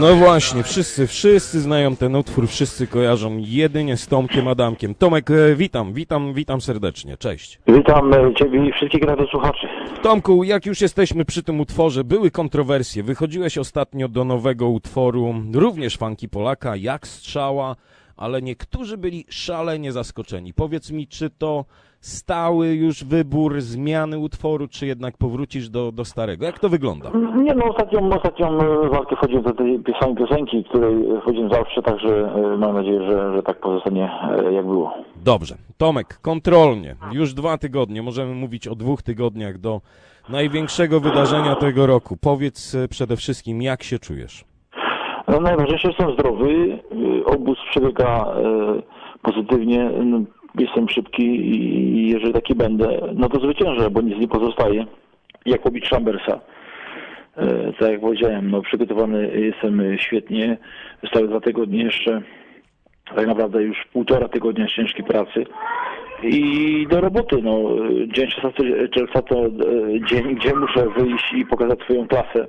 No właśnie, wszyscy, wszyscy znają ten utwór, wszyscy kojarzą jedynie z Tomkiem Adamkiem. Tomek, e, witam, witam, witam serdecznie, cześć. Witam e, Ciebie i wszystkich radiosłuchaczy. Tomku, jak już jesteśmy przy tym utworze, były kontrowersje. Wychodziłeś ostatnio do nowego utworu, również fanki Polaka, jak strzała, ale niektórzy byli szalenie zaskoczeni. Powiedz mi, czy to stały już wybór zmiany utworu, czy jednak powrócisz do, do starego? Jak to wygląda? Nie no, ostatnią, ostatnią e, walkę wchodziłem do tej samej piosenki, której wchodziłem zawsze, także e, mam nadzieję, że, że tak pozostanie e, jak było. Dobrze. Tomek, kontrolnie. Już dwa tygodnie, możemy mówić o dwóch tygodniach do największego wydarzenia tego roku. Powiedz przede wszystkim, jak się czujesz? No, najważniejsze, jestem zdrowy, e, obóz przebiega e, pozytywnie, no, jestem szybki i jeżeli taki będę, no to zwyciężę, bo nic nie pozostaje. Jak pobić Chambersa. E, Tak jak powiedziałem, no przygotowany jestem świetnie. Zostały dwa tygodnie jeszcze. Tak naprawdę już półtora tygodnia ciężkiej pracy. I do roboty, no. Dzień 16 czerwca to dzień, gdzie muszę wyjść i pokazać swoją klasę.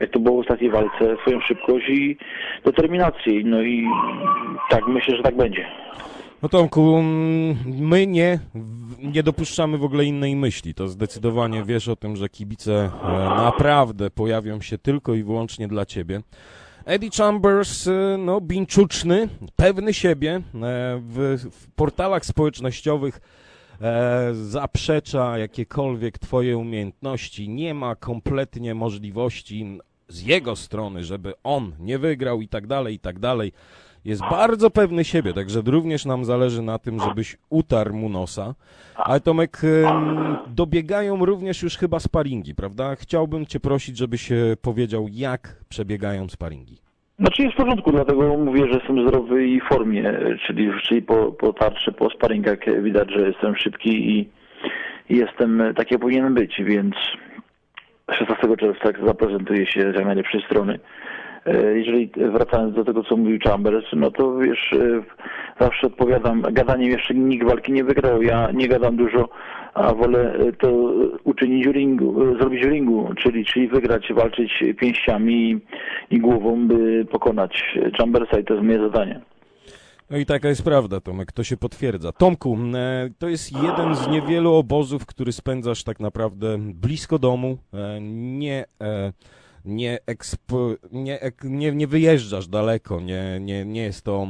Jak to było w ostatniej walce, swoją szybkość i determinację. No i tak myślę, że tak będzie. No Tomku, mm, my nie, nie dopuszczamy w ogóle innej myśli. To zdecydowanie wiesz o tym, że kibice e, naprawdę pojawią się tylko i wyłącznie dla ciebie. Eddie Chambers, e, no, binczuczny, pewny siebie, e, w, w portalach społecznościowych e, zaprzecza jakiekolwiek twoje umiejętności. Nie ma kompletnie możliwości z jego strony, żeby on nie wygrał i tak dalej, i tak dalej. Jest bardzo pewny siebie, także również nam zależy na tym, żebyś utarł mu nosa. Ale Tomek, dobiegają również już chyba sparingi, prawda? Chciałbym cię prosić, żebyś e, powiedział, jak przebiegają sparingi. Znaczy jest w porządku, dlatego mówię, że jestem zdrowy i w formie, czyli, czyli po, po tarczy, po sparingach widać, że jestem szybki i jestem tak jak powinienem być, więc 16 czerwca zaprezentuję się z najlepszej strony. E, Jeżeli wracając do tego, co mówił Chambers, no to wiesz, e, zawsze odpowiadam, gadaniem jeszcze nikt walki nie wygrał, ja nie gadam dużo, a wolę e, to uczynić ringu, zrobić ringu, czyli, czyli wygrać, walczyć pięściami i głową, by pokonać Chambersa i to jest moje zadanie. No i taka jest prawda, Tomek, to się potwierdza. Tomku, e, to jest jeden z niewielu obozów, który spędzasz tak naprawdę blisko domu, e, nie, e, nie, ekspo, nie, nie, nie wyjeżdżasz daleko, nie, nie, nie jest to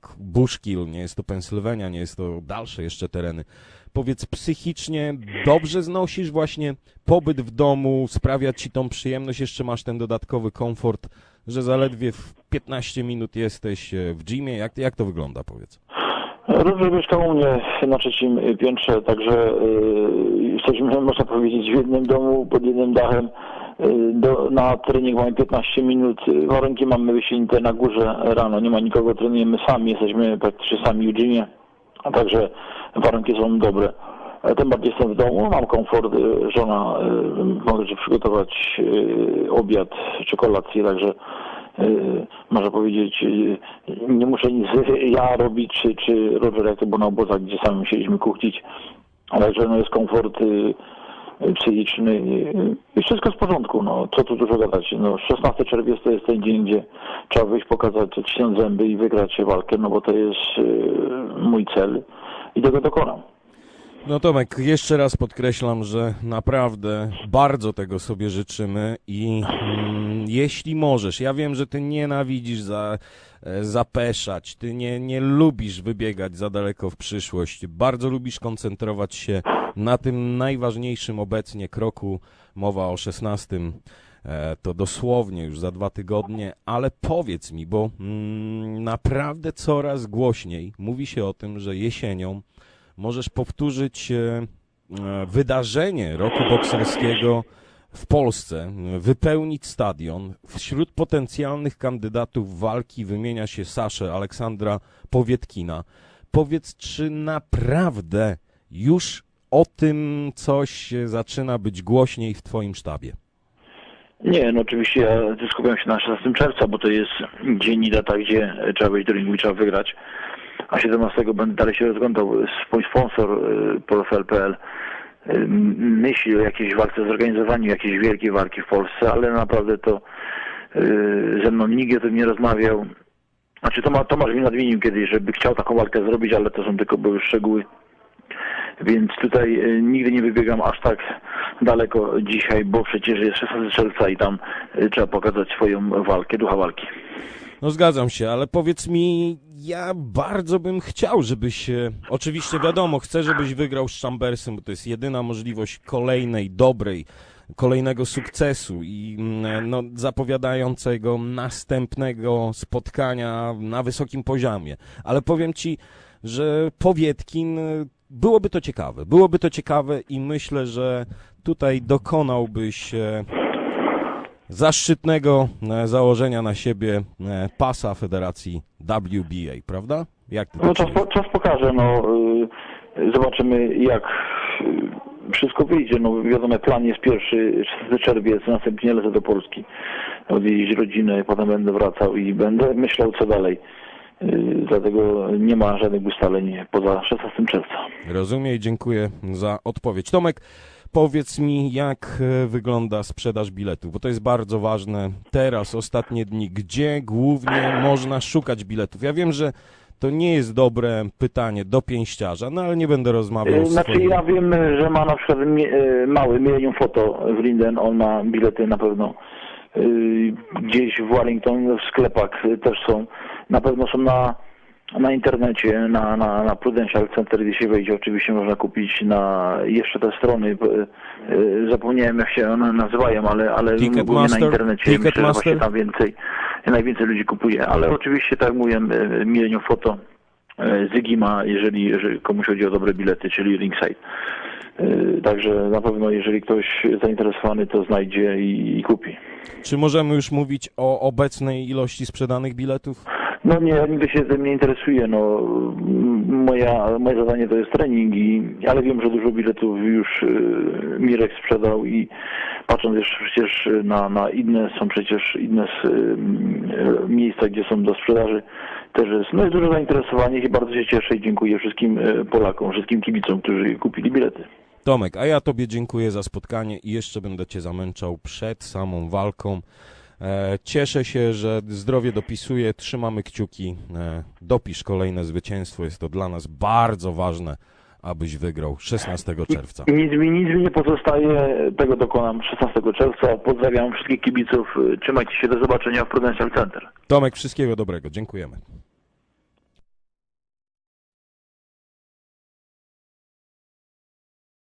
K- Bushkill, nie jest to Pensylwania, nie jest to dalsze jeszcze tereny. Powiedz, psychicznie dobrze znosisz właśnie pobyt w domu, sprawia ci tą przyjemność, jeszcze masz ten dodatkowy komfort, że zaledwie w 15 minut jesteś e, w gymie. Jak, jak to wygląda, powiedz? Dobrze mieszkał u mnie na trzecim piętrze, także y, jesteśmy, można powiedzieć, w jednym domu, pod jednym dachem. Y, Do, na trening mamy 15 minut, warunki mamy wyświnięte na górze rano, nie ma nikogo, trenujemy sami, jesteśmy praktycznie sami w gymie, a także warunki są dobre. Tym bardziej jestem w domu, mam komfort, y, żona y, może przygotować y, obiad czy kolację, także można powiedzieć, nie muszę nic ja robić, czy, czy Roger, jak to było na obozach, gdzie sami musieliśmy kuchnić, ale że no jest komfort psychiczny i wszystko jest w porządku, no co tu dużo gadać. No 16 czerwiec to jest ten dzień, gdzie trzeba wyjść, pokazać, odcisnąć zęby i wygrać walkę, no bo to jest mój cel i tego dokonam. No Tomek, jeszcze raz podkreślam, że naprawdę bardzo tego sobie życzymy i mm, jeśli możesz, ja wiem, że ty nienawidzisz za, e, zapeszać, ty nie, nie lubisz wybiegać za daleko w przyszłość, bardzo lubisz koncentrować się na tym najważniejszym obecnie kroku, mowa o 16, e, to dosłownie już za dwa tygodnie, ale powiedz mi, bo mm, naprawdę coraz głośniej mówi się o tym, że jesienią możesz powtórzyć e, e, wydarzenie roku bokserskiego w Polsce, wypełnić stadion. Wśród potencjalnych kandydatów walki wymienia się Saszę Aleksandra Powietkina. Powiedz, czy naprawdę już o tym coś e, zaczyna być głośniej w Twoim sztabie? Nie, no oczywiście ja skupiam się na 16 czerwca, bo to jest dzień i data, gdzie trzeba wejść do ringu i trzeba wygrać. A 17 będę dalej się rozglądał. Mój sponsor y, Porofel.pl y, myśli o jakiejś walce, zorganizowaniu jakiejś wielkiej walki w Polsce, ale naprawdę to y, ze mną nikt o tym nie rozmawiał. Znaczy Tomasz, mi nadmienił kiedyś, żeby chciał taką walkę zrobić, ale to są tylko były szczegóły. Więc tutaj nigdy nie wybiegam aż tak daleko dzisiaj, bo przecież jest 16 czerwca i tam trzeba pokazać swoją walkę, ducha walki. No zgadzam się, ale powiedz mi, ja bardzo bym chciał, żebyś, e, oczywiście wiadomo, chcę, żebyś wygrał z Chambersem, bo to jest jedyna możliwość kolejnej, dobrej, kolejnego sukcesu i mm, no, zapowiadającego następnego spotkania na wysokim poziomie. Ale powiem ci, że Powietkin e, byłoby to ciekawe, byłoby to ciekawe i myślę, że tutaj dokonałbyś e, zaszczytnego e, założenia na siebie e, pasa Federacji WBA, prawda? Jak ty No czas, po- czas pokaże, no y, zobaczymy jak y, wszystko wyjdzie. No wiadomo, plan jest pierwszy, 16 czerwiec, następnie lecę do Polski, odwiedzić rodzinę, potem będę wracał i będę myślał co dalej. Y, Dlatego nie ma żadnych ustaleń poza 16 czerwca. Rozumiem i dziękuję za odpowiedź. Tomek, powiedz mi, jak e, wygląda sprzedaż biletów, bo to jest bardzo ważne teraz, ostatnie dni. Gdzie głównie można szukać biletów? Ja wiem, że to nie jest dobre pytanie do pięściarza, no ale nie będę rozmawiał Y, z Znaczy twoim... ja wiem, że ma na przykład mie- y, mały Millennium Photo w Linden, on ma bilety na pewno. Gdzieś w Wellington w sklepach też są. Na pewno są na, na internecie, na, na, na Prudential Center, gdzie się wejdzie, oczywiście można kupić na jeszcze te strony, y, y, zapomniałem jak się one nazywają, ale, ale Ticketmaster? głównie na internecie. Myślę, że Ticketmaster? właśnie tam więcej, najwięcej ludzi kupuje, ale oczywiście tak jak mówiłem, Millennium Photo e, Zygima, jeżeli, jeżeli komuś chodzi o dobre bilety, czyli Ringside. E, Także na pewno, jeżeli ktoś zainteresowany, to znajdzie i, i kupi. Czy możemy już mówić o obecnej ilości sprzedanych biletów? No nie, nigdy się tym nie interesuję. No, moja, moje zadanie to jest trening, ale wiem, że dużo biletów już y, Mirek sprzedał i patrząc jeszcze przecież na, na inne, są przecież inne y, miejsca, gdzie są do sprzedaży, też jest, no jest duże zainteresowanie i bardzo się cieszę i dziękuję wszystkim y, Polakom, wszystkim kibicom, którzy kupili bilety. Tomek, a ja Tobie dziękuję za spotkanie i jeszcze będę Cię zamęczał przed samą walką. E, cieszę się, że zdrowie dopisuje, trzymamy kciuki, e, dopisz kolejne zwycięstwo, jest to dla nas bardzo ważne, abyś wygrał 16 czerwca. Nic mi, nic mi nie pozostaje, tego dokonam 16 czerwca. Pozdrawiam wszystkich kibiców, y, trzymajcie się, do zobaczenia w Prudential Center. Tomek, wszystkiego dobrego, dziękujemy.